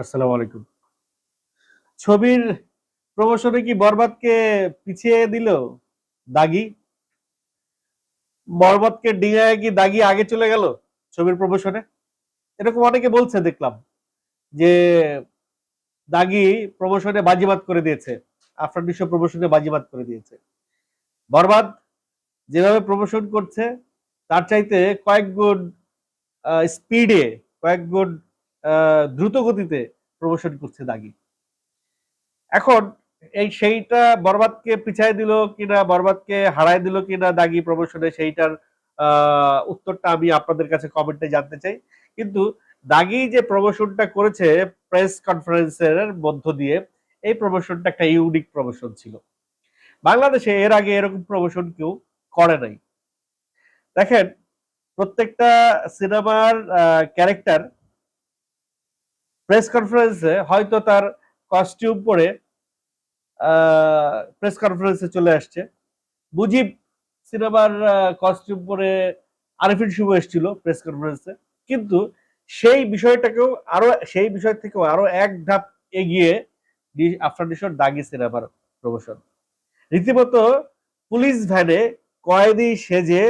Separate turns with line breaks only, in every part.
আসসালামু আলাইকুম। ছবির প্রমোশনে কি বরবাদকে পিছিয়ে দিল দাগি? বরবাদকে ডিঙায় কি দাগি আগে চলে গেল ছবির প্রমোশনে? এরকম অনেকে বলছে দেখলাম যে দাগি প্রমোশনে বাজিবাদ করে দিয়েছে। আফরান বিশ্ব প্রমোশনে বাজিবাদ করে দিয়েছে। বরবাদ যেভাবে প্রমোশন করছে, তার চাইতে কয়েক গুণ স্পিডে কয়েক গুণ দ্রুত গতিতে প্রমোশন করছে দাগি। এখন এই সেইটা বরবাদকে পিছাই দিল কিনা, বরবাদকে হারাই দিল কিনা দাগি প্রমোশনে সেইটার উত্তরটা আমি আপনাদের কাছে কমেন্টে জানতে চাই। কিন্তু দাগি যে প্রমোশনটা করেছে প্রেস কনফারেন্সের মধ্য দিয়ে, এই প্রমোশনটা একটা ইউনিক প্রমোশন ছিল। বাংলাদেশে এর আগে এরকম প্রমোশন কেউ করে নাই। দেখেন, প্রত্যেকটা সিনেমার ক্যারেক্টার প্রেস কনফারেন্সে হয়তো তার কস্টিউম পরে প্রেস কনফারেন্সে চলে আসছে। মুজিব সিনেমার কস্টিউম পরে আরিফিন শুভ এসেছিল প্রেস কনফারেন্সে কিন্তু সেই বিষয়টাকেও আরও, সেই বিষয় থেকেও আরও এক ধাপ এগিয়ে আফরান নিশোর দাগি সিনেমার প্রমোশন রীতিমতো পুলিশ ভ্যানে কয়েদি সেজে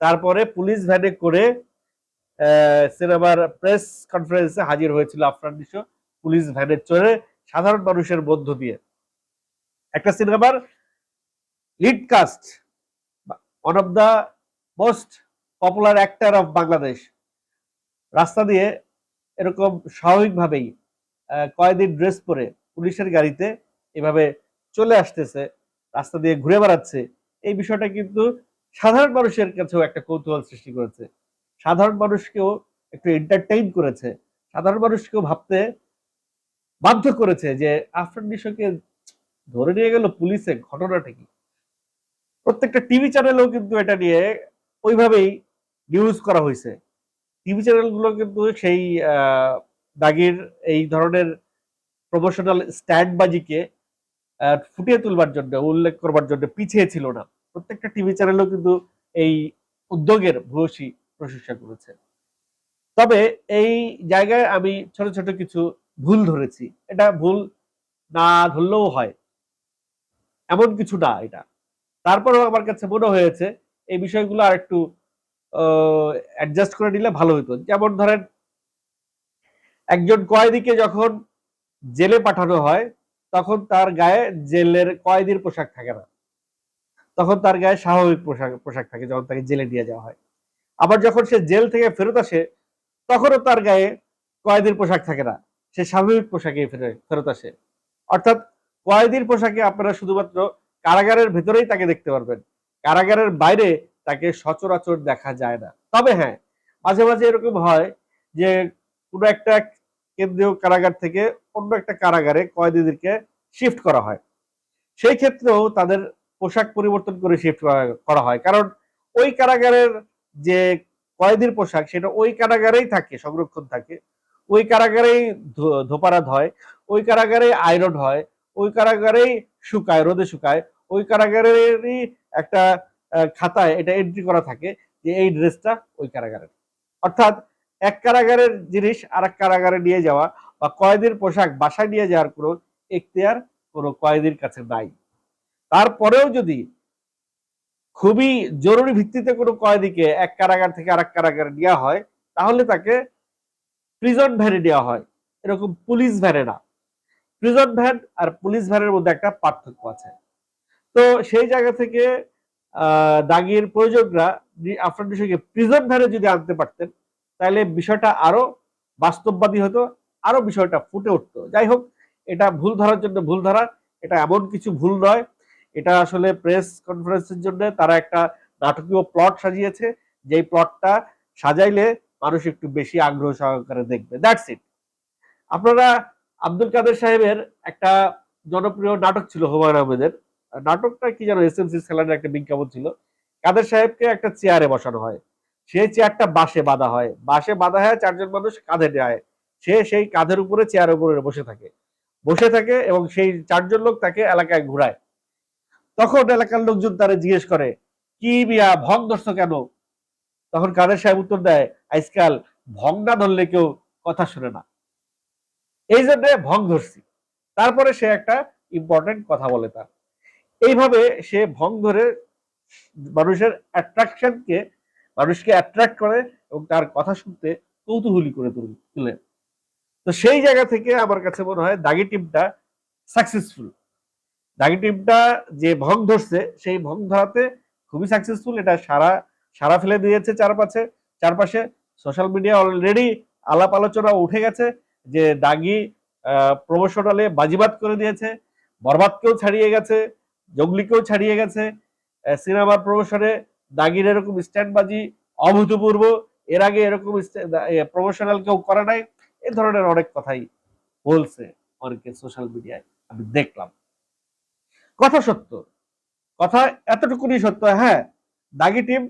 তারপরে পুলিশ ভ্যানে করে সিনেমার প্রেস কনফারেন্সে হাজির হয়েছিল আফরান নিশো, পুলিশ ভ্যানে চড়ে সাধারণ মানুষের মধ্য দিয়ে। একটা সিনেমার lead cast one of the most popular actor of Bangladesh রাস্তা দিয়ে এরকম স্বাভাবিকভাবেই কয়েদির ড্রেস পরে পুলিশের গাড়িতে এভাবে চলে আসতেছে, রাস্তা দিয়ে ঘুরে বেড়াচ্ছে, এই বিষয়টা কিন্তু সাধারণ মানুষের কাছেও একটা কৌতূহল সৃষ্টি করেছে। সাধারণ মানুষকেও একটু এন্টারটেইন করেছে। সাধারণ মানুষকেও ভাবতে বাধ্য করেছে যে আফরান নিশোকে ধরে নিয়ে গেল পুলিশে, ঘটনাটা কি? প্রত্যেকটা টিভি চ্যানেলেও কিন্তু এটা নিয়ে ওইভাবেই নিউজ করা হয়েছে। টিভি চ্যানেলগুলো কিন্তু সেই দাগির এই ধরনের প্রমোশনাল স্ট্যান্ডবাজিকে ফুটিয়ে তুলবার জন্য, উল্লেখ করবার জন্য পিছিয়ে ছিল না। প্রত্যেকটা টিভি চ্যানেলও কিন্তু এই উদ্যোগের ভূয়সী প্রশংসা করেছে তবে এই জায়গায় আমি ছোট ছোট কিছু ভুল ধরেছি। এটা ভুল না ধরলেও হয়। এমন কিছু না এটা। তারপরেও আমার কাছে মনে হয়েছে, এই বিষয়গুলো আর একটু অ্যাডজাস্ট করে নিলে ভালো হতো। যেমন ধরেন, একজন কয়েদিকে যখন জেলে পাঠানো হয়, তখন তার গায়ে জেলের, কয়েদির পোশাক থাকে না। তখন তার গায়ে স্বাভাবিক পোশাক পোশাক থাকে, যখন তাকে জেলে নিয়ে যাওয়া হয়। আবার যখন সে জেল থেকে ফেরত আসে, তখনও তার গায়ে কয়েদির পোশাক থাকে না। সে স্বাভাবিক পোশাকে ফেরে, ফেরত আসে। অর্থাৎ কয়েদির পোশাকে আপনারা শুধুমাত্র কারাগারের ভেতরেই তাকে দেখতে পারবেন। কারাগারের বাইরে তাকে সচরাচর দেখা যায় না। তবে হ্যাঁ মাঝে মাঝে এরকম হয় যে কোনো একটা কেন্দ্রীয় কারাগার থেকে অন্য একটা কারাগারে কয়েদিদেরকে শিফট করা হয়। সেই ক্ষেত্রেও তাদের পোশাক পরিবর্তন করে শিফট করা হয়। কারণ ওই কারাগারের যে কয়েদির পোশাক সেটা ওই কারাগারেই থাকে, সংরক্ষণ থাকে। ওই কারাগারেই ধোপারাত হয়, ওই কারাগারেই আয়রন হয়, ওই কারাগারেই শুকায়, রোদে শুকায়, ওই কারাগারেরই একটা খাতায় এটা এন্ট্রি করা থাকে যে এই ড্রেসটা ওই কারাগারের। অর্থাৎ এক কারাগারের জিনিস আর এক কারাগারে নিয়ে যাওয়া বা কয়েদির পোশাক বাসায় নিয়ে যাওয়ার কোনো এখতিয়ার কোনো কয়েদির কাছে নাই। তারপরেও যদি খুবই জরুরি ভিত্তিতে কোনো কয়েদিকে এক কারাগার থেকে আরেক কারাগারে নেওয়া হয়, তাহলে তাকে প্রিজন ভ্যানে নেওয়া হয়। এরকম পুলিশ ভ্যানে না। প্রিজন ভ্যান আর পুলিশ ভ্যানের মধ্যে একটা পার্থক্য আছে। তো সেই জায়গা থেকে দাগির প্রয়োজকরা আফরান বিষয়কে প্রিজন ভ্যানে যদি আনতে পারতেন, তাহলে বিষয়টা আরও বাস্তববাদী হতো, আরও বিষয়টা ফুটে উঠতো। যাই হোক, এটা ভুল ধরার জন্য ভুল ধরা, এটা এমন কিছু ভুল নয়। এটা আসলে প্রেস কনফারেন্সের জন্য তারা একটা নাটকীয় প্লট সাজিয়েছে, যেই প্লটটা সাজাইলে মানুষ একটু বেশি আগ্রহ সহকারে দেখবে। দ্যাটস ইট আপনারা আব্দুল কাদের সাহেবের একটা জনপ্রিয় নাটক ছিল হুমায়ুন আহমেদের। নাটকটা কি যেন এস এম সি একটা বিজ্ঞাপন ছিল। কাদের সাহেবকে একটা চেয়ারে বসানো হয়। সেই চেয়ারটা বাসে বাঁধা হয়। বাসে বাঁধা হয় চারজন মানুষ কাঁধে নেয়। সে সেই কাঁধের উপরে চেয়ারের উপরে বসে থাকে। বসে থাকে এবং সেই চারজন লোক তাকে এলাকায় ঘুরায়। তখন এলাকার লোকজন তারা জিজ্ঞেস করে, কি বিয়া ভং ধরছো কেন? তখন কাদের সাহেব উত্তর দেয়, আজকাল ভং না ধরলে কেউ কথা শুনে না। এই জন্য ভং ধরছি। তারপরে সে একটা ইম্পর্টেন্ট কথা বলে তার। এইভাবে সে ভং ধরে মানুষের অ্যাট্রাকশনকে মানুষকে অ্যাট্রাক্ট করে এবং তার কথা শুনতে কৌতূহলী করে তুলে তো সেই জায়গা থেকে আমার কাছে মনে হয় দাগি টিমটা সাকসেসফুল দাগি যে ভং ধরছে, সেই ভং ধরাতে খুবই সাকসেসফুল এটা সারা সারা ফেলে দিয়েছে চারপাশে চারপাশে সোশ্যাল মিডিয়া অলরেডি আলাপ আলোচনা উঠে গেছে যে দাগি প্রমোশনালে বাজিবাদ করে দিয়েছে, বরবাদকেও ছাড়িয়ে গেছে, জঙ্গলিকেও ছাড়িয়ে গেছে। সিনেমার প্রমোশনে দাগির এরকম স্ট্যান্ডবাজি অভূতপূর্ব। এর আগে এরকম প্রমোশনাল কেউ করে নাই। এ ধরনের অনেক কথাই বলছে অনেকে সোশ্যাল মিডিয়ায় আমি দেখলাম। কথা সত্য। কথা এতটুকুনি সত্য হ্যাঁ দাগি টিম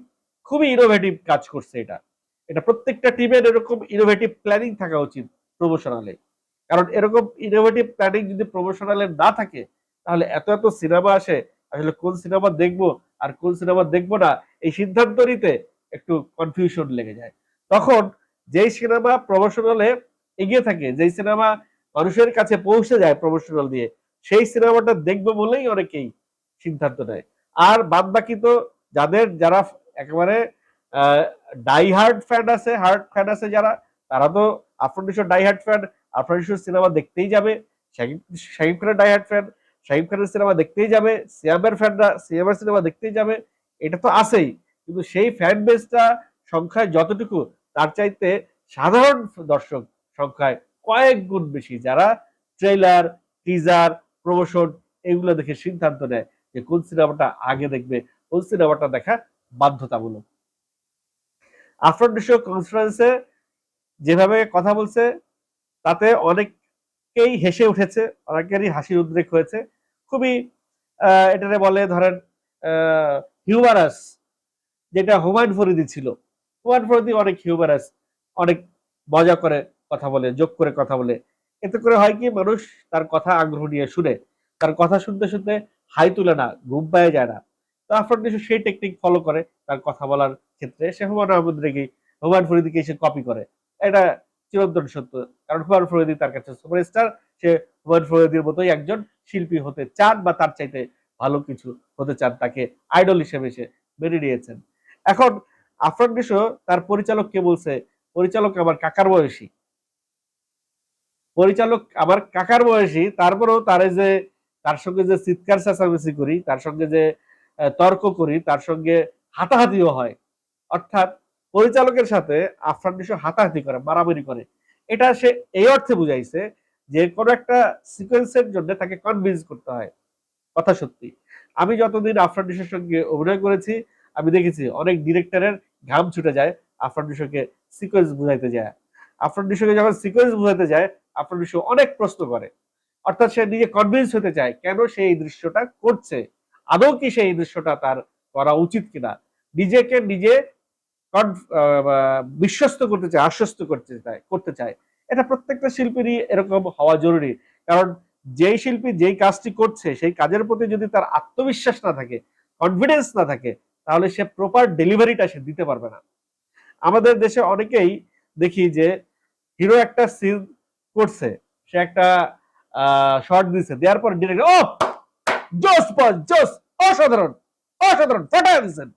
খুবই ইনোভেটিভ কাজ করছে এটা। এটা প্রত্যেকটা টিমের এরকম ইনোভেটিভ প্ল্যানিং থাকা উচিত প্রমোশনালে কারণ এরকম ইনোভেটিভ প্ল্যানিং যদি প্রমোশনালে না থাকে, তাহলে এত এত সিনেমা আসে, আসলে কোন সিনেমা দেখব আর কোন সিনেমা দেখব না, এই সিদ্ধান্ত নিতে একটু কনফিউশন লেগে যায়। তখন যেই সিনেমা প্রমোশনালে এগিয়ে থাকে, যেই সিনেমা মানুষের কাছে পৌঁছে যায় প্রমোশনাল দিয়ে সেই সিনেমাটা দেখবে বলেই অনেকেই সিদ্ধান্ত নেয়। আর বাদ বাকি তো যাদের, যারা একেবারে ডাই হার্ড ফ্যান আছে হার্ড ফ্যান আছে যারা, তারা তো Afran die hard fan Afran cinema দেখতেই যাবে। শাহিব খানের ডাই হার্ড ফ্যান শাহিব খানের সিনেমা দেখতেই যাবে। সিয়ামের ফ্যানরা সিয়ামের সিনেমা দেখতেই যাবে। এটা তো আছেই। কিন্তু সেই ফ্যান বেসটা সংখ্যায় যতটুকু, তার চাইতে সাধারণ দর্শক সংখ্যায় কয়েক গুণ বেশি। যারা ট্রেলার টিজার প্রমোশন এগুলো দেখে সিদ্ধান্ত নেয় যে কোন সিনেমাটা আগে দেখবে, কোন সিনেমাটা দেখা বাধ্যতামূলক। আফরান কনফারেন্সে যেভাবে কথা বলছে, তাতে অনেককেই হেসে উঠেছে, অনেকেরই হাসির উদ্রেক হয়েছে। খুবই এটারে বলে ধরেন হিউমারাস যেটা হুমায়ুন ফরিদি ছিল। হুমায়ুন ফরিদি অনেক হিউমারাস অনেক মজা করে কথা বলে যোগ করে কথা বলে। এতে করে হয় কি, মানুষ তার কথা আগ্রহ নিয়ে শুনে, তার কথা শুনতে শুনতে হাই তুলে না ঘুম পায়ে যায় না। তো আফরান নিশো সেই টেকনিক ফলো করে, তার কথা বলার ক্ষেত্রে সে হুমায়ুন আহমদ রেগে হুমায়ুন ফরিদিকে এসে কপি করে। এটা চিরন্তন সত্য, কারণ হুমায়ুন ফরিদি তার কাছে সুপারস্টার সে হুমায়ুন ফরিদির মতোই একজন শিল্পী হতে চান বা তার চাইতে ভালো কিছু হতে চান, তাকে আইডল হিসেবে সে মেনে নিয়েছেন। এখন আফরান নিশো তার পরিচালককে বলছে, পরিচালক আমার কাকার বয়সী। পরিচালক আমার কাকার বয়সী, তারপরেও তার যে, তার সঙ্গে যে চিৎকার চেঁচামেচি করি, তার সঙ্গে যে তর্ক করি, তার সঙ্গে হাতাহাতিও হয়। অর্থাৎ পরিচালকের সাথে আফরান নিশো হাতাহাতি করে, মারামারি করে। এটা সে এই অর্থে বুঝাইছে যে, কোনো একটা সিকোয়েন্সের জন্য তাকে কনভিন্স করতে হয়। কথা সত্যি। আমি যতদিন আফরান নিশোর সঙ্গে অভিনয় করেছি, আমি দেখেছি অনেক ডিরেক্টরের ঘাম ছুটে যায় আফরান নিশোকে সিকোয়েন্স বুঝাইতে যায়। আফরান নিশোকে যখন সিকোয়েন্স বুঝাইতে যায় আফরান নিশো অনেক প্রশ্ন করে। অর্থাৎ সে নিজে কনভিন্স হতে চায়, কেন সে এই দৃশ্যটা করছে? আদৌ কি সেই দৃশ্যটা তার করা উচিত কিনা? নিজেকে নিজে বিশ্বস্ত করতে চায়, আশ্বস্ত করতে চায় করতে চায়। এটা প্রত্যেকটা শিল্পীরই এরকম হওয়া জরুরি। কারণ যেই শিল্পী যেই কাজটি করছে, সেই কাজের প্রতি যদি তার আত্মবিশ্বাস না থাকে কনফিডেন্স না থাকে, তাহলে সে প্রপার ডেলিভারিটা সে দিতে পারবে না। আমাদের দেশে অনেকেই দেখি যে হিরো একটা সিন করছে, সে একটা শর্ট দিছে। দেওয়ার পর ডিরেক্ট ও জোস পজ জোস অসাধারণ অসাধারণ, ফাটায় দিচ্ছেন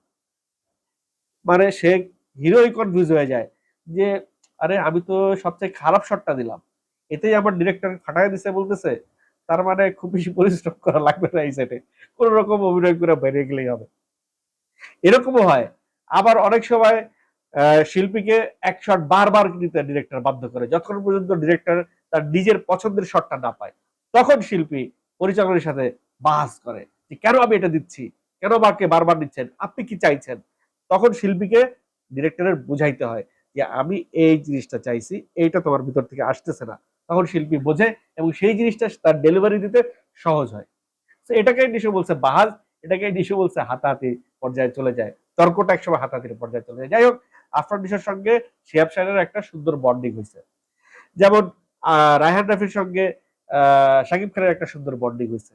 মানে সে হিরোই কনফিউজ হয়ে যায় যে, আরে, আমি তো সবচেয়ে খারাপ শটটা দিলাম। এতেই আমার ডিরেক্টর ফাটাই দিছে বলতেছে। তার মানে খুব বেশি পরিশ্রম করা লাগবে না এই সেটে কোন রকম অভিনয় করে বেরিয়ে গেলেই হবে। এরকমও হয়। আবার অনেক সময় শিল্পীকে এক শট বারবার নিতে ডিরেক্টর বাধ্য করে। যতক্ষণ পর্যন্ত ডিরেক্টর তার নিজের পছন্দের শটটা না পায়, তখন শিল্পী পরিচালকের সাথে বাস করে যে, কেন আমি এটা দিচ্ছি? কেন আমাকে বারবার দিচ্ছেন? আপনি কি চাইছেন? তখন শিল্পীকে ডিরেক্টরের বুঝাইতে হয় যে, আমি এই জিনিসটা চাইছি, এইটা তোমার ভিতর থেকে আসতেছে না। তখন শিল্পী বোঝে এবং সেই জিনিসটা তার ডেলিভারি দিতে সহজ হয়। তো এটাকে নিশো বলছে বাহাজ এটাকে নিশো বলছে হাতাহাতি পর্যায়ে চলে যায়। তর্কটা একসময় হাতাহাতির পর্যায়ে চলে যায়। যাই হোক আফরান সঙ্গে শিয়াব সাহেবের একটা সুন্দর বন্ডিং হয়েছে। যেমন রায়হান রাফির সঙ্গে সাকিব খানের একটা সুন্দর বন্ডিং হয়েছে।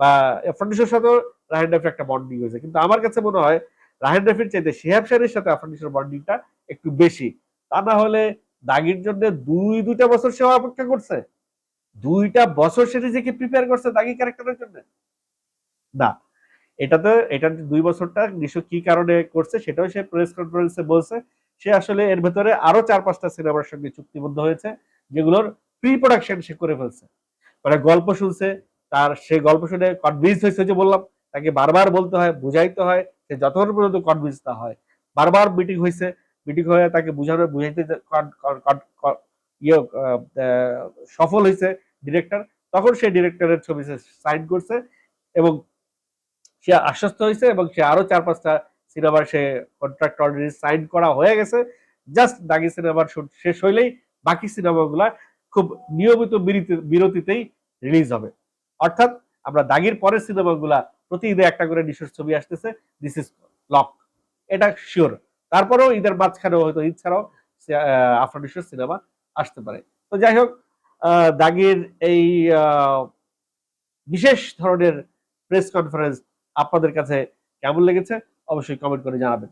বা আফরান নিশোর সাথেও রায়হান রাফির একটা বন্ডিং হয়েছে। কিন্তু আমার কাছে মনে হয় রাহেন রফির চাইতে শিহাব শাহের সাথে আফরানিসের বন্ডিংটা একটু বেশি। তা না হলে দাগির জন্য দুই, দুইটা বছর সে অপেক্ষা করছে। দুইটা বছর সে নিজেকে প্রিপেয়ার করছে দাগি ক্যারেক্টারের জন্য। না এটাতে, এটা দুই বছরটা নিশ্চয় কি কারণে করছে সেটাও সে প্রেস কনফারেন্সে বলছে। সে আসলে এর ভেতরে আরও চার পাঁচটা সিনেমার সঙ্গে চুক্তিবদ্ধ হয়েছে, যেগুলোর প্রি প্রোডাকশন সে করে ফেলছে। মানে গল্প শুনছে, তার সে গল্প শুনে কনভিন্স হয়েছে যে বললাম, তাকে বারবার বলতে হয়, বুঝাইতে হয়, সে যতক্ষণ পর্যন্ত কনভিন্স না হয়। বারবার মিটিং হয়েছে মিটিং হয়ে তাকে বুঝানো, বুঝাইতে ইয়ে সফল হয়েছে ডিরেক্টর তখন সে ডিরেক্টরের ছবি সাইন করছে এবং সে আশ্বস্ত হয়েছে এবং সে আরও চার পাঁচটা সিনেমার সে কন্ট্রাক্ট অলরেডি সাইন করা হয়ে গেছে। জাস্ট দাগি সিনেমার শুট শেষ হইলেই বাকি সিনেমাগুলা খুব নিয়মিত বিরতিতেই রিলিজ হবে। অর্থাৎ আমরা দাগির পরের সিনেমাগুলা প্রতি ঈদে একটা করে নিশোর ছবি আসতেছে। দিস ইজ লক এটা শিওর তারপরেও ঈদের মাঝখানেও হয়তো ঈদ ছাড়াও আফটার নিশোর সিনেমা আসতে পারে। তো যাই হোক দাগির এই বিশেষ ধরনের প্রেস কনফারেন্স আপনাদের কাছে কেমন লেগেছে অবশ্যই কমেন্ট করে জানাবেন।